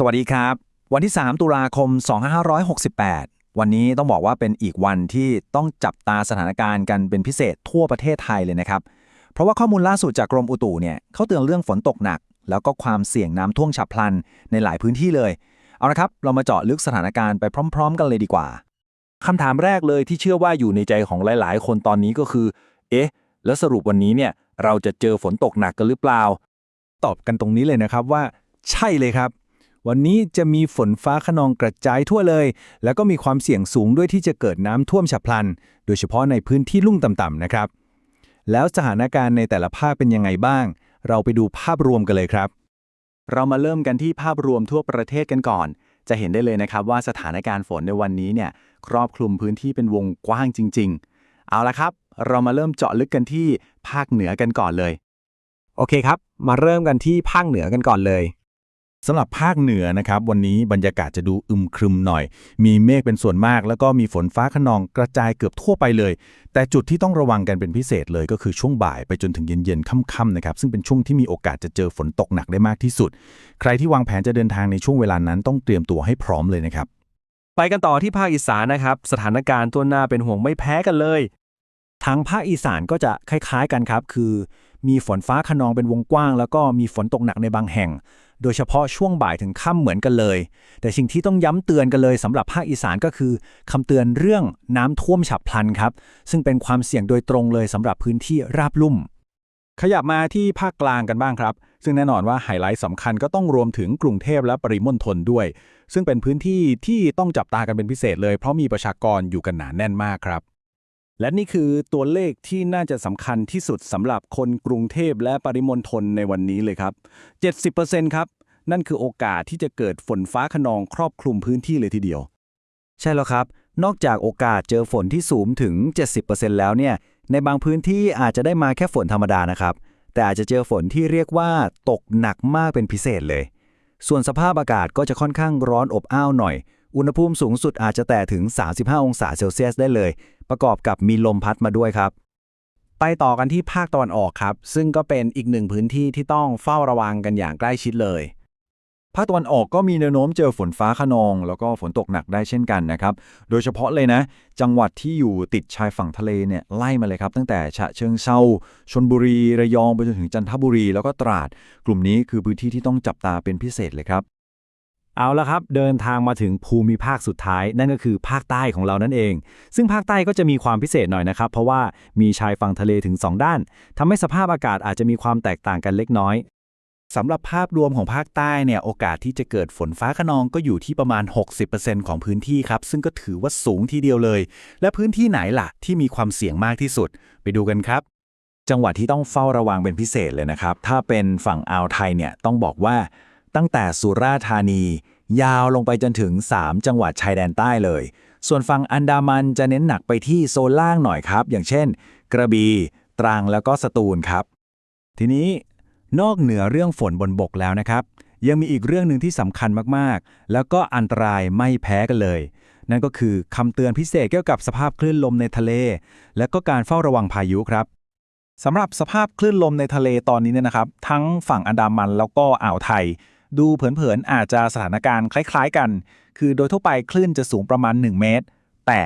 สวัสดีครับ วันที่ 3 ตุลาคม 2568 วันนี้ต้องบอกว่าเป็นอีกวันที่ต้องจับตาสถานการณ์กันเป็นพิเศษทั่วประเทศไทยเลยนะครับ เพราะว่าข้อมูลล่าสุดจากกรมอุตุเนี่ยเขาเตือนเรื่องฝนตกหนัก แล้วก็ความเสี่ยงน้ำท่วมฉับพลันในหลายพื้นที่เลย เอาละครับ เรามาเจาะลึกสถานการณ์ไปพร้อม ๆ กันเลยดีกว่าคำถามแรกเลยที่เชื่อว่าอยู่ในใจของหลาย ๆ คนตอนนี้ก็คือ เอ๊ะ แล้วสรุปวันนี้เนี่ยเราจะเจอฝนตกหนักกันหรือเปล่า ตอบกันตรงนี้เลยนะครับว่า ใช่เลยครับ วันนี้จะมีฝนฟ้าขนองกระจายทั่วเลย แล้วก็มีความเสี่ยงสูงด้วยที่จะเกิดน้ำท่วมฉับพลัน โดยเฉพาะในพื้นที่ลุ่มต่ำๆนะครับ แล้วสถานการณ์ในแต่ละภาคเป็นยังไงบ้าง เราไปดูภาพรวมกันเลยครับ เรามาเริ่มกันที่ภาพรวมทั่วประเทศกันก่อน จะเห็นได้เลยนะครับว่าสถานการณ์ฝนในวันนี้เนี่ยครอบคลุมพื้นที่เป็นวงกว้างจริง ๆ เอาละครับ เรามาเริ่มเจาะลึกกันที่ภาคเหนือกันก่อนเลย โอเคครับ มาเริ่มกันที่ภาคเหนือกันก่อนเลย สำหรับภาคเหนือนะครับวันนี้บรรยากาศจะดูอึมครึมหน่อย มีเมฆเป็นส่วนมาก แล้วก็มีฝนฟ้าขนองกระจายเกือบทั่วไปเลย แต่จุดที่ต้องระวังกันเป็นพิเศษเลยก็คือช่วงบ่ายไปจนถึงเย็นๆค่ำๆนะครับซึ่งเป็นช่วงที่มีโอกาสจะเจอฝนตกหนักได้มากที่สุด ใครที่วางแผนจะเดินทางในช่วงเวลานั้นต้องเตรียมตัวให้พร้อมเลยนะครับไปกันต่อที่ภาคอีสานนะครับสถานการณ์ตัวหน้าเป็นห่วงไม่แพ้กันเลย ทางภาคอีสานก็จะคล้าย ๆกันครับ คือ มีฝนฟ้าขนองเป็นวงกว้าง แล้วก็มีฝนตกหนักในบางแห่ง โดยเฉพาะช่วงบ่ายถึงค่ำเหมือนกันเลย แต่สิ่งที่ต้องย้ำเตือนกันเลยสำหรับภาคอีสานก็คือคำเตือนเรื่องน้ำท่วมฉับพลันครับ ซึ่งเป็นความเสี่ยงโดยตรงเลยสำหรับพื้นที่ราบลุ่ม ขยับมาที่ภาคกลางกันบ้างครับ ซึ่งแน่นอนว่าไฮไลท์สำคัญก็ต้องรวมถึงกรุงเทพและปริมณฑลด้วย ซึ่งเป็นพื้นที่ที่ต้องจับตากันเป็นพิเศษเลย เพราะมีประชากรอยู่กันหนาแน่นมากครับ และนี่คือตัวเลขที่น่าจะสำคัญที่สุดสำหรับคนกรุงเทพและปริมณฑลในวันนี้เลยครับ 70%ครับ นั่นคือโอกาสที่จะเกิดฝนฟ้าขนองครอบคลุมพื้นที่เลยทีเดียว ใช่แล้วครับ นอกจากโอกาสเจอฝนที่สูงถึง 70%แล้วเนี่ย ในบางพื้นที่อาจจะได้มาแค่ฝนธรรมดานะครับ แต่อาจจะเจอฝนที่เรียกว่าตกหนักมากเป็นพิเศษเลย ส่วนสภาพอากาศก็จะค่อนข้างร้อนอบอ้าวหน่อย อุณหภูมิสูงสุดอาจจะแตะถึง 35 องศาเซลเซียสได้เลย ประกอบกับมีลมพัดมาด้วยครับ ไปต่อกันที่ภาคตะวันออกครับ ซึ่งก็เป็นอีกหนึ่งพื้นที่ที่ต้องเฝ้าระวังกันอย่างใกล้ชิดเลย ภาคตะวันออกก็มีแนวโน้มเจอฝนฟ้าขนอง แล้วก็ฝนตกหนักได้เช่นกันนะครับ โดยเฉพาะเลยนะ จังหวัดที่อยู่ติดชายฝั่งทะเลเนี่ยไล่มาเลยครับ ตั้งแต่ฉะเชิงเซาชนบุรีระยองไปจนถึงจันทบุรี แล้วก็ตราด กลุ่มนี้คือพื้นที่ที่ต้องจับตาเป็นพิเศษเลยครับ เอาละครับ เดินทางมาถึงภูมิภาคสุดท้าย นั่นก็คือภาคใต้ของเรานั่นเอง ซึ่งภาคใต้ก็จะมีความพิเศษหน่อยนะครับ เพราะว่ามีชายฝั่งทะเลถึง 2 ด้านทำให้สภาพอากาศอาจจะมีความแตกต่างกันเล็กน้อยสำหรับภาพรวมของภาคใต้เนี่ยโอกาสที่จะเกิดฝนฟ้าขนองก็อยู่ที่ประมาณ 60%ของพื้นที่ครับ ซึ่งก็ถือว่าสูงทีเดียวเลย และพื้นที่ไหนล่ะ ที่มีความเสี่ยงมากที่สุด ไปดูกันครับ จังหวัดที่ต้องเฝ้าระวังเป็นพิเศษเลยนะครับ ถ้าเป็นฝั่งอ่าวไทยเนี่ยต้องบอกว่า ตั้งแต่สุราษฎร์ธานี ยาวลงไปจนถึง 3 จังหวัดชายแดนใต้เลย ส่วนฝั่งอันดามันจะเน้นหนักไปที่โซนล่างหน่อยครับ อย่างเช่น กระบี่ตรังแล้วก็สตูลครับ ทีนี้นอกเหนือเรื่องฝนบนบกแล้วนะครับ ยังมีอีกเรื่องหนึ่งที่สำคัญมากๆ แล้วก็อันตรายไม่แพ้กันเลย นั่นก็คือคำเตือนพิเศษเกี่ยวกับสภาพคลื่นลมในทะเล และก็การเฝ้าระวังพายุครับสำหรับสภาพคลื่นลมในทะเลตอนนี้เนี่ยนะครับ ทั้งฝั่งอันดามันแล้วก็อ่าวไทย ดูเผินๆ อาจจะสถานการณ์คล้ายๆกัน คือโดยทั่วไปคลื่นจะสูงประมาณ 1 เมตร แต่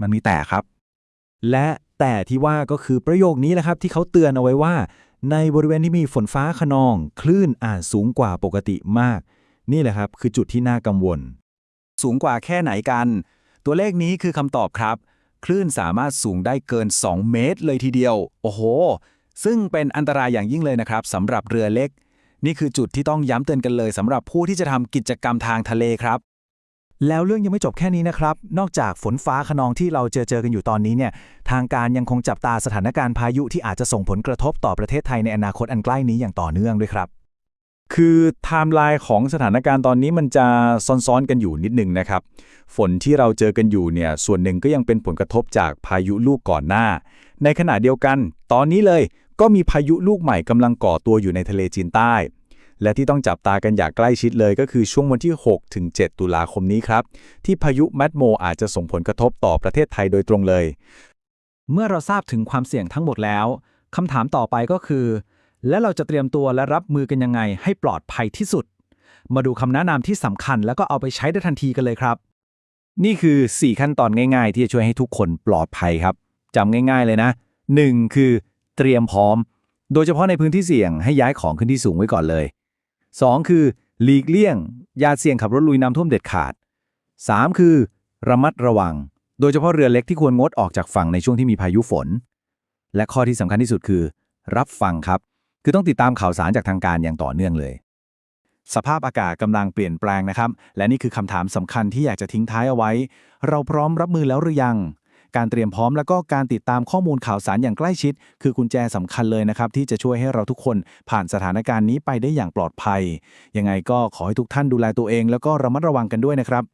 มันมีแต่ครับ และแต่ที่ว่าก็คือประโยคนี้แหละครับ ที่เขาเตือนเอาไว้ว่า ในบริเวณที่มีฝนฟ้าขนอง คลื่นอาจสูงกว่าปกติมาก นี่แหละครับ คือจุดที่น่ากังวล สูงกว่าแค่ไหนกัน ตัวเลขนี้คือคำตอบครับ คลื่นสามารถสูงได้เกิน 2 เมตรเลยทีเดียว โอ้โห ซึ่งเป็นอันตรายอย่างยิ่งเลยนะครับสำหรับเรือเล็ก นี่คือจุดที่ต้องย้ำเตือนกันเลยสำหรับผู้ที่จะทำกิจกรรมทางทะเลครับ แล้วเรื่องยังไม่จบแค่นี้นะครับ นอกจากฝนฟ้าขนองที่เราเจอเจอกันอยู่ตอนนี้เนี่ย ทางการยังคงจับตาสถานการณ์พายุที่อาจจะส่งผลกระทบต่อประเทศไทยในอนาคตอันใกล้นี้อย่างต่อเนื่องด้วยครับ คือไทม์ไลน์ของสถานการณ์ตอนนี้มันจะซ้อนๆกันอยู่นิดหนึ่งนะครับ ฝนที่เราเจอกันอยู่เนี่ย ส่วนหนึ่งก็ยังเป็นผลกระทบจากพายุลูกก่อนหน้า ในขณะเดียวกัน ตอนนี้เลย ก็มีพายุลูกใหม่กำลังก่อตัวอยู่ในทะเลจีนใต้ และที่ต้องจับตากันอย่างใกล้ชิดเลยก็คือช่วงวันที่ 6 ถึง 7 ตุลาคมนี้ครับ ที่พายุแมดโมอาจจะส่งผลกระทบต่อประเทศไทยโดยตรงเลย เมื่อเราทราบถึงความเสี่ยงทั้งหมดแล้วคำถามต่อไปก็คือ และเราจะเตรียมตัวและรับมือกันยังไงให้ปลอดภัยที่สุด มาดูคำแนะนำที่สำคัญแล้วก็เอาไปใช้ได้ทันทีกันเลยครับ นี่คือ 4 ขั้นตอนง่าย ๆ ที่จะช่วยให้ทุกคนปลอดภัยครับจำง่าย ๆ เลยนะ 1. คือ เตรียมพร้อม โดยเฉพาะในพื้นที่เสี่ยงให้ย้ายของขึ้นที่สูงไว้ก่อนเลย 2. คือ หลีกเลี่ยงอย่าเสี่ยงขับรถลุยน้ำท่วมเด็ดขาด 3. คือ ระมัดระวัง โดยเฉพาะเรือเล็กที่ควรงดออกจากฝั่งในช่วงที่มีพายุฝน และข้อที่สำคัญที่สุดคือ รับฟังครับ คือต้องติดตามข่าวสารจากทางการอย่างต่อเนื่องเลยสภาพอากาศกำลังเปลี่ยนแปลงนะครับ และนี่คือคำถามสำคัญที่อยากจะทิ้งท้ายเอาไว้ เราพร้อมรับมือแล้วหรือยัง การเตรียมพร้อมแล้วก็การติดตามข้อมูลข่าวสารอย่างใกล้ชิด คือกุญแจสำคัญเลยนะครับ ที่จะช่วยให้เราทุกคนผ่านสถานการณ์นี้ไปได้อย่างปลอดภัย ยังไงก็ขอให้ทุกท่านดูแลตัวเอง แล้วก็ระมัดระวังกันด้วยนะครับ